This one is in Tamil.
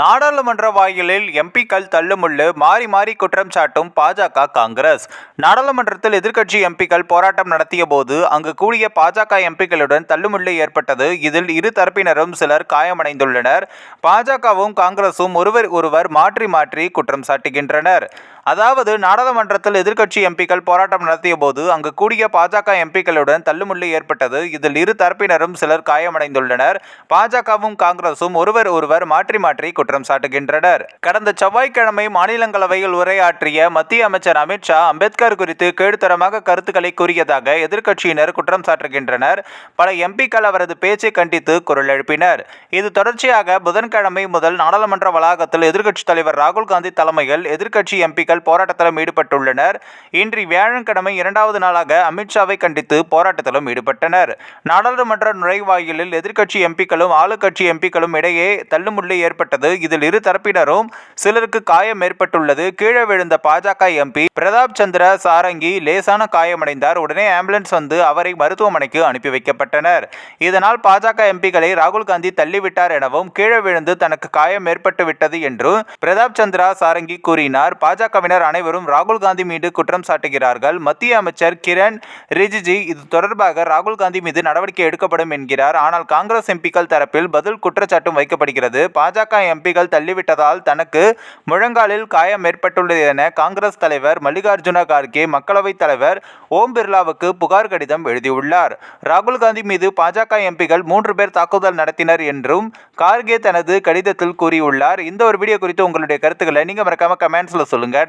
நாடாளுமன்ற வாயிலில் எம்பிக்கள் தள்ளுமுள்ளு மாறி மாறி குற்றம் சாட்டும் பாஜக காங்கிரஸ். நாடாளுமன்றத்தில் எதிர்க்கட்சி எம்பிக்கள் போராட்டம் நடத்திய போது அங்கு கூடிய பாஜக எம்பிக்களுடன் தள்ளுமுள்ளு ஏற்பட்டது. இதில் இரு தரப்பினரும் சிலர் காயமடைந்துள்ளனர். பாஜகவும் காங்கிரசும் ஒருவர் ஒருவர் மாற்றி மாற்றி குற்றம் சாட்டுகின்றனர். அதாவது நாடாளுமன்றத்தில் எதிர்க்கட்சி எம்பிக்கள் போராட்டம் நடத்திய போது அங்கு கூடிய பாஜக எம்பிக்களுடன் தள்ளுமுள்ளு ஏற்பட்டது. இதில் இரு தரப்பினரும் சிலர் காயமடைந்துள்ளனர். பாஜகவும் காங்கிரசும் ஒருவர் ஒருவர் மாற்றி மாற்றி குற்றம் சாட்டுகின்றனர். கடந்த செவ்வாய்க்கிழமை மாநிலங்களவையில் உரையாற்றிய மத்திய அமைச்சர் அமித்ஷா அம்பேத்கர் குறித்து கேடுத்தரமாக கருத்துக்களை கூறியதாக எதிர்க்கட்சியினர் குற்றம் சாட்டுகின்றனர். பல எம்பிக்கள் அவரது பேச்சை கண்டித்து குரல் எழுப்பினர். இது தொடர்ச்சியாக புதன்கிழமை முதல் நாடாளுமன்ற வளாகத்தில் எதிர்க்கட்சித் தலைவர் ராகுல் காந்தி தலைமையில் எதிர்க்கட்சி எம்பிக்கள் போராட்டத்திலும் ஈடுபட்டுள்ளனர். இன்று வியாழக்கிழமை இரண்டாவது நாளாக அமித்ஷாவை கண்டித்து போராட்டத்திலும் ஈடுபட்டனர். நாடாளுமன்ற நுழைவாயிலில் எதிர்க்கட்சி எம்பிக்களும் ஆளுக்கட்சி எம்பிக்களும் இடையே தள்ளுமுள்ளு ஏற்பட்டது. இதில் இரு தரப்பினரும் சிலருக்கு காயம் ஏற்பட்டுள்ளது. கீழே விழுந்த பாஜக எம்பி பிரதாப் சந்திர சாரங்கி லேசான காயமடைந்தார். உடனே ஆம்புலன்ஸ் வந்து அவரை மருத்துவமனைக்கு அனுப்பி வைக்கப்பட்டனர். இதனால் பாஜக எம்பிக்களை ராகுல் காந்தி தள்ளிவிட்டார் எனவும் கீழே விழுந்து தனக்கு காயம் ஏற்பட்டு விட்டது என்று பிரதாப் சந்திரா சாரங்கி கூறினார். பாஜக பாஜகவினர் அனைவரும் ராகுல் காந்தி மீது குற்றம் சாட்டுகிறார்கள். மத்திய அமைச்சர் கிரண் ரிஜிஜி இது தொடர்பாக ராகுல் காந்தி மீது நடவடிக்கை எடுக்கப்படும் என்கிறார். ஆனால் காங்கிரஸ் எம்பிக்கள் தரப்பில் பதில் குற்றச்சாட்டும் வைக்கப்படுகிறது. பாஜக எம்பிக்கள் தள்ளிவிட்டதால் தனக்கு முழங்காலில் காயம் ஏற்பட்டுள்ளது என காங்கிரஸ் தலைவர் மல்லிகார்ஜுன கார்கே மக்களவைத் தலைவர் ஓம் பிர்லாவுக்கு புகார் கடிதம் எழுதியுள்ளார். ராகுல் காந்தி மீது பாஜக எம்பிகள் மூன்று பேர் தாக்குதல் நடத்தினர் என்றும் கார்கே தனது கடிதத்தில் கூறியுள்ளார். இந்த ஒரு வீடியோ குறித்து உங்களுடைய கருத்துக்களை நீங்க மறக்காம கமெண்ட்ஸ்ல சொல்லுங்க.